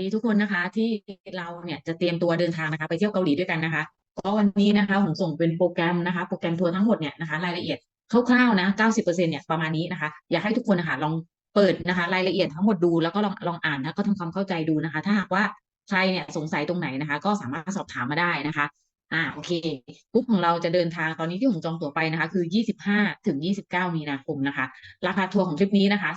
ดีทุกคนนะคะ ที่เราเนี่ยจะเตรียมตัวเดินทางนะคะ ไปเที่ยวเกาหลีด้วยกันนะคะก็วันนี้นะคะผมส่งเป็นโปรแกรมนะคะ โปรแกรมทัวร์ทั้งหมดเนี่ยนะคะ รายละเอียดคร่าวๆนะ90%เนี่ยประมาณนี้นะคะ อยากให้ทุกคนนะคะลองเปิดนะคะ รายละเอียดทั้งหมดดูแล้วก็ลองลองอ่านแล้วก็ทำความเข้าใจดูนะคะ ถ้าหากว่าใครเนี่ยสงสัยตรงไหนนะคะ ก็สามารถสอบถามมาได้นะคะอ่าโอเคกรุ๊ปของเราจะเดินทางตอนนี้ที่ผมจองตั๋วไปนะคะ คือ 25 ถึง 29 มีนาคมนะคะ ราคาทัวร์ของทริปนี้นะคะ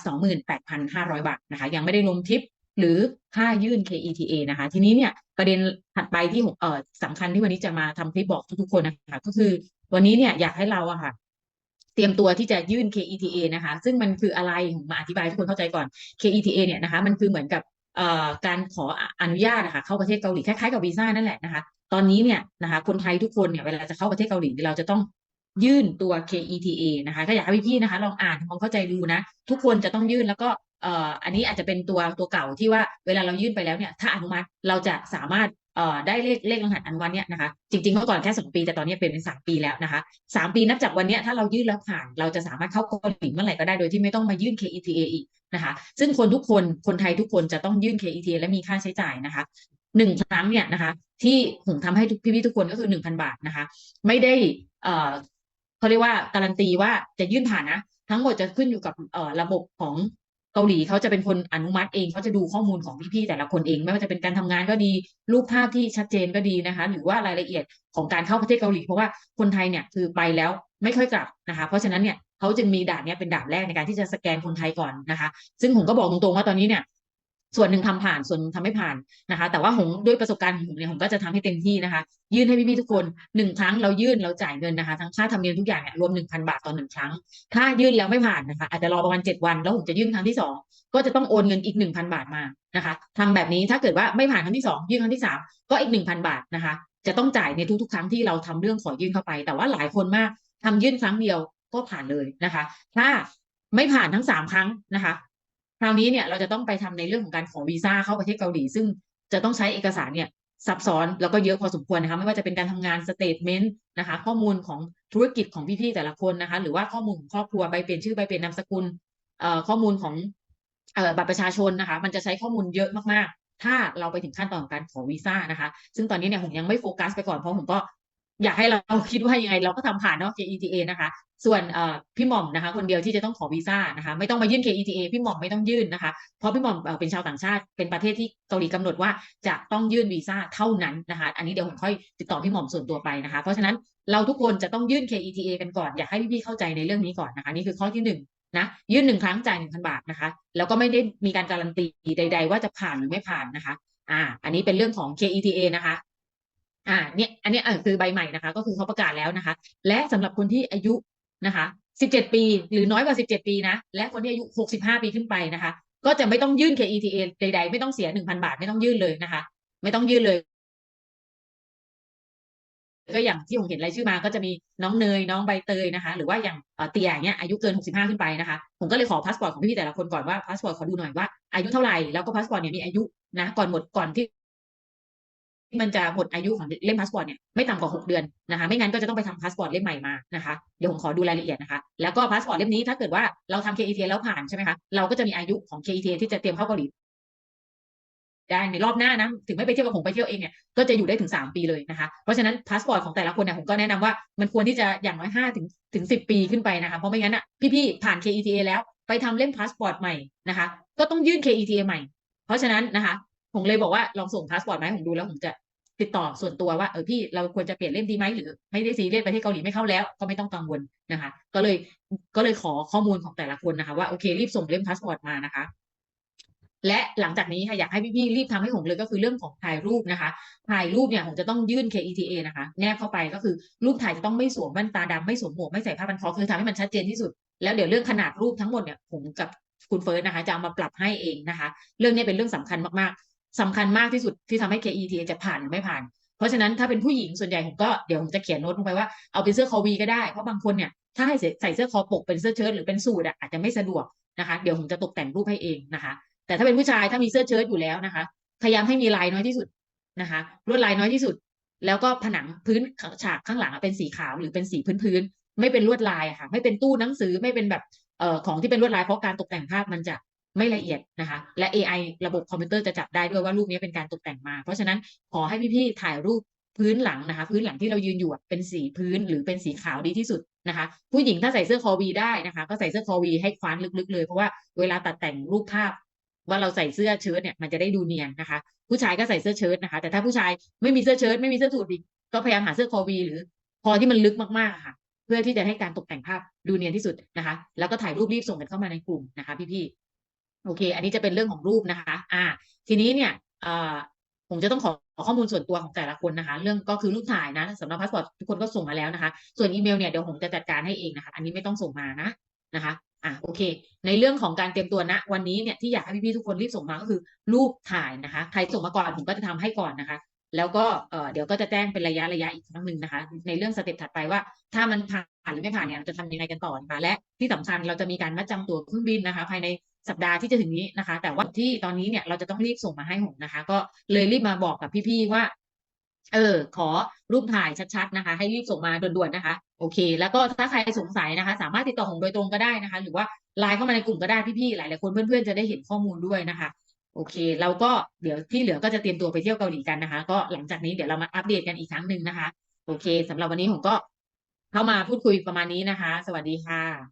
28,500 บาทนะคะ ยังไม่ได้รวมทริป หรือค่ายื่น KETA นะคะ ทีนี้เนี่ยประเด็นถัดไปที่เอ่อสำคัญที่วันนี้จะมาทำคลิปบอกทุกๆคนนะคะ ก็คือวันนี้เนี่ยอยากให้เราอะค่ะ เตรียมตัวที่จะยื่น KETA นะคะ ซึ่งมันคืออะไรมาอธิบายให้ทุกคนเข้าใจก่อน KETA เนี่ยนะคะ มันคือเหมือนกับการขออนุญาตนะคะเข้าประเทศเกาหลีคล้ายๆกับวีซ่านั่นแหละนะคะ ตอนนี้เนี่ยนะคะ คนไทยทุกคนเนี่ยเวลาจะเข้าประเทศเกาหลีเราจะต้องยื่นตัว KETA นะคะก็อยากให้พี่ๆนะคะ ลองอ่านทำความเข้าใจดูนะ ทุกคนจะต้องยื่นแล้วก็ อ่ออันนี้อาจจะเป็นตัวตัวเก่าที่ว่าเวลาเรายื่นไปแล้วเนี่ยถ้าอนุมัติเราจะสามารถเอ่อได้เลขเลขรหัสอันุมัติเนี่ยนะคะจริงๆเมื่อก่อนแค่สองปีแต่ตอนนี้เป็นเป็นสามปีแล้วนะคะสามปีนับจากวันเนี้ยถ้าเรายื่นแล้วผ่านเราจะสามารถเข้าเกาหลีเมื่อไหร่ก็ได้โดยที่ไม่ต้องมายื่น KETA อีกนะคะซึ่งคนทุกคนคนไทยทุกคนจะต้องยื่น KETA และมีค่าใช้จ่ายนะคะหนึ่งครั้งเนี่ยนะคะ ที่ผมทำให้พี่ๆทุกคนก็คือหนึ่งพันบาทนะคะ ไม่ได้เอ่อเขาเรียกว่าการันตีว่าจะยื่นผ่านนะ ทั้งหมดจะขึ้นอยู่กับเอ่อระบบของ เกาหลีเขาจะเป็นคนอนุมัติเองเขาจะดูข้อมูลของพี่ๆแต่ละคนเอง ไม่ว่าจะเป็นการทำงานก็ดี รูปภาพที่ชัดเจนก็ดีนะคะ หรือว่ารายละเอียดของการเข้าประเทศเกาหลีเพราะว่าคนไทยเนี่ยคือไปแล้วไม่ค่อยกลับนะคะ เพราะฉะนั้นเนี่ยเขาจึงมีด่านเนี้ยเป็นด่านแรกในการที่จะสแกนคนไทยก่อนนะคะ ซึ่งผมก็บอกตรงๆว่าตอนนี้เนี่ย ส่วนหนึ่งทำผ่านส่วนทำไม่ผ่านนะคะ แต่ว่าผมด้วยประสบการณ์ของผมเนี่ยผมก็จะทำให้เต็มที่นะคะ ยื่นให้พี่ๆทุกคนหนึ่งครั้งเรายื่นเราจ่ายเงินนะคะทั้งค่าธรรมเนียมทุกอย่างเนี่ยรวมหนึ่งพันบาทต่อหนึ่งครั้ง ถ้ายื่นแล้วไม่ผ่านนะคะอาจจะรอประมาณเจ็ดวันแล้วผมจะยื่นครั้งที่สองก็จะต้องโอนเงินอีกหนึ่งพันบาทมานะคะทำแบบนี้ถ้าเกิดว่าไม่ผ่านครั้งที่สองยื่นครั้งที่สามก็อีกหนึ่งพันบาทนะคะ จะต้องจ่ายในทุกๆ ครั้งที่เราทำเรื่องขอยื่นเข้าไป แต่ว่าหลายคนมากทำยื่นครั้งเดียวก็ผ่านเลยนะคะ ถ้าไม่ผ่านทั้งสามครั้งนะคะ คราวนี้เนี่ยเราจะต้องไปทำในเรื่องของการขอวีซ่าเข้าประเทศเกาหลี ซึ่งจะต้องใช้เอกสารเนี่ยซับซ้อนแล้วก็เยอะพอสมควรนะคะไม่ว่าจะเป็นการทำงานสเตทเมนต์นะคะข้อมูลของธุรกิจของพี่ๆแต่ละคนนะคะ หรือว่าข้อมูลของครอบครัวใบเปลี่ยนชื่อใบเปลี่ยนนามสกุลเอ่อข้อมูลของเอ่อบัตรประชาชนนะคะ มันจะใช้ข้อมูลเยอะมากๆ ถ้าเราไปถึงขั้นตอนของการขอวีซ่านะคะ ซึ่งตอนนี้เนี่ยผมยังไม่โฟกัสไปก่อนเพราะผมก็ อยากให้เราคิดว่ายังไง เราก็ทำผ่านเนาะ KETA นะคะ ส่วนพี่หม่อมนะคะ คนเดียวที่จะต้องขอวีซ่านะคะ ไม่ต้องมายื่น KETA พี่หม่อมไม่ต้องยื่นนะคะ เพราะพี่หม่อมเป็นชาวต่างชาติเป็นประเทศที่เกาหลีกำหนดว่าจะต้องยื่นวีซ่าเท่านั้นนะคะ อันนี้เดี๋ยวผมค่อยติดต่อพี่หม่อมส่วนตัวไปนะคะ เพราะฉะนั้นเราทุกคนจะต้องยื่น KETA กันก่อนอยากให้พี่ๆเข้าใจในเรื่องนี้ก่อนนะคะ นี่คือข้อที่หนึ่งนะยื่นหนึ่งครั้งจ่ายหนึ่งพันบาทนะคะ แล้วก็ไม่ได้มีการการันตีใด ๆ ว่าจะผ่านหรือไม่ผ่านนะคะ อ่า อันนี้เป็นเรื่องของ KETA นะคะ อ่าเนี่ยอันนี้เออคือใบใหม่นะคะ ก็คือเขาประกาศแล้วนะคะ และสำหรับคนที่อายุนะคะ17 ปี หรือน้อยกว่า 17 ปีนะ และคนที่อายุ 65 ปีขึ้นไปนะคะ ก็จะไม่ต้องยื่น KETA ใด ๆ ไม่ต้องเสีย 1,000 บาทไม่ต้องยื่นเลยนะคะ ไม่ต้องยื่นเลย ก็อย่างที่ผมเห็นรายชื่อมา ก็จะมีน้องเนยน้องใบเตยนะคะ หรือว่าอย่างเอ่อเตียอย่างเงี้ยอายุเกิน 65 ขึ้นไปนะคะ ผมก็เลยขอพาสปอร์ตของพี่ๆแต่ละคนก่อนว่าพาสปอร์ตขอดูหน่อยว่าอายุเท่าไหร่แล้วก็พาสปอร์ตเนี่ยมีอายุนะ ก่อนหมดก่อนที่ มันจะหมดอายุของเล่มพาสปอร์ตเนี่ยไม่ต่ำกว่า 6 เดือนนะคะไม่งั้นก็จะต้องไปทำพาสปอร์ตเล่มใหม่มานะคะเดี๋ยวผมขอดูรายละเอียดนะคะแล้วก็พาสปอร์ตเล่มนี้ถ้าเกิดว่าเราทำ KETA แล้วผ่านใช่ไหมคะเราก็จะมีอายุของ KETA ที่จะเตรียมเข้าเกาหลีได้ในรอบหน้านะถึงไม่ไปเที่ยวกับผมไปเที่ยวเองเนี่ยก็จะอยู่ได้ถึง 3 ปีเลยนะคะเพราะฉะนั้นพาสปอร์ตของแต่ละคนเนี่ยผมก็แนะนำว่ามันควรที่จะอย่างน้อย5ถึงถึง 10 ปีขึ้นไปนะคะเพราะไม่งั้นอะพี่ๆผ่าน KETA แล้วไปทำเล่มพาสปอร์ตใหม่นะคะก็ต้องยื่น KETA ใหม่ เพราะฉะนั้นนะคะผมเลยบอกว่าลองส่งพาสปอร์ตมาให้ผมดูแล้วผมจะ ติดต่อส่วนตัวว่าเออพี่เราควรจะเปลี่ยนเล่มดีไหมหรือไม่ได้ซีเรียสไปที่เกาหลีไม่เข้าแล้ว ก็ไม่ต้องกังวลนะคะ ก็เลยก็เลยขอข้อมูลของแต่ละคนนะคะ ว่าโอเค รีบส่งเล่มพาสปอร์ตมานะคะและหลังจากนี้ค่ะอยากให้พี่ๆรีบทำให้ผมเลยก็คือเรื่องของถ่ายรูปนะคะ ถ่ายรูปเนี่ยผมจะต้องยื่น KETA นะคะ แนบเข้าไปก็คือรูปถ่ายจะต้องไม่สวมแว่นตาดำไม่สวมหมวกไม่ใส่ผ้าพันคอคือทำให้มันชัดเจนที่สุด แล้วเดี๋ยวเรื่องขนาดรูปทั้งหมดเนี่ยผมกับคุณเฟิร์สนะคะ จะเอามาปรับให้เองนะคะ เรื่องนี้เป็นเรื่องสำคัญมากๆ สำคัญมากที่สุดที่ทำให้ KETA จะผ่านหรือไม่ผ่าน เพราะฉะนั้นถ้าเป็นผู้หญิงส่วนใหญ่ผมก็เดี๋ยวผมจะเขียนโน้ตลงไปว่าเอาเป็นเสื้อคอวีก็ได้เพราะบางคนเนี่ยถ้าให้ใส่เสื้อคอปกเป็นเสื้อเชิ้ตหรือเป็นสูทอะอาจจะไม่สะดวกนะคะ เดี๋ยวผมจะตกแต่งรูปให้เองนะคะ แต่ถ้าเป็นผู้ชายถ้ามีเสื้อเชิ้ตอยู่แล้วนะคะ พยายามให้มีลายน้อยที่สุดนะคะลวดลายน้อยที่สุด แล้วก็ผนังพื้นฉากข้างหลังเป็นสีขาวหรือเป็นสีพื้นๆไม่เป็นลวดลายค่ะ ไม่เป็นตู้หนังสือไม่เป็นแบบเอ่อของที่เป็นลวดลายเพราะการตกแต่งภาพมันจะ ไม่ละเอียดนะคะ และ AI ระบบคอมพิวเตอร์จะจับได้ด้วยว่ารูปนี้เป็นการตกแต่งมา เพราะฉะนั้นขอให้พี่ๆถ่ายรูปพื้นหลังนะคะ พื้นหลังที่เรายืนอยู่เป็นสีพื้นหรือเป็นสีขาวดีที่สุดนะคะ ผู้หญิงถ้าใส่เสื้อคอวีได้นะคะ ก็ใส่เสื้อคอวีให้คว้านลึกๆเลยเพราะว่าเวลาตัดแต่งรูปภาพ ว่าเราใส่เสื้อเชิ้ตเนี่ยมันจะได้ดูเนียนนะคะ ผู้ชายก็ใส่เสื้อเชิ้ตนะคะ แต่ถ้าผู้ชายไม่มีเสื้อเชิ้ตไม่มีเสื้อสูทอีกก็พยายามหาเสื้อคอวีหรือคอที่มันลึกมากๆค่ะ เพื่อที่จะให้การตกแต่งภาพดูเนียนที่สุดนะคะ แล้วก็ถ่ายรูปรีบส่งกันเข้ามาในกลุ่มนะคะ พี่ๆ โอเค อันนี้จะเป็นเรื่องของรูปนะคะ อ่า ทีนี้เนี่ยเอ่อผมจะต้องขอข้อมูลส่วนตัวของแต่ละคนนะคะ เรื่องก็คือรูปถ่ายนะสำหรับพาสปอร์ตทุกคนก็ส่งมาแล้วนะคะ ส่วนอีเมลเนี่ยเดี๋ยวผมจะจัดการให้เองนะคะ อันนี้ไม่ต้องส่งมานะนะคะ อะโอเค ในเรื่องของการเตรียมตัวณวันนี้เนี่ยที่อยากให้พี่ๆทุกคนรีบส่งมาก็คือรูปถ่ายนะคะ ใครส่งมาก่อนผมก็จะทำให้ก่อนนะคะ แล้วก็เอ่อเดี๋ยวก็จะแจ้งเป็นระยะระยะอีกครั้งหนึ่งนะคะ ในเรื่องสเต็ปถัดไปว่า ถ้ามันผ่านหรือไม่ผ่านเนี่ยเราจะทำยังไงกันต่อนะคะและที่สำคัญเราจะมีการมัดจำตั๋วเครื่องบินนะคะ ภายใน สัปดาห์ที่จะถึงนี้นะคะ แต่ว่าที่ตอนนี้เนี่ยเราจะต้องรีบส่งมาให้ผมนะคะ ก็เลยรีบมาบอกกับพี่ๆว่า เออ ขอรูปถ่ายชัดๆนะคะ ให้รีบส่งมาด่วนๆนะคะ โอเค แล้วก็ถ้าใครสงสัยนะคะ สามารถติดต่อผมโดยตรงก็ได้นะคะ หรือว่าไลน์เข้ามาในกลุ่มก็ได้พี่ๆหลายๆคนเพื่อนๆจะได้เห็นข้อมูลด้วยนะคะโอเค เราก็เดี๋ยวที่เหลือก็จะเตรียมตัวไปเที่ยวเกาหลีกันนะคะ ก็หลังจากนี้เดี๋ยวเรามาอัปเดตกันอีกครั้งหนึ่งนะคะ โอเคสำหรับวันนี้ผมก็เข้ามาพูดคุยประมาณนี้นะคะ สวัสดีค่ะ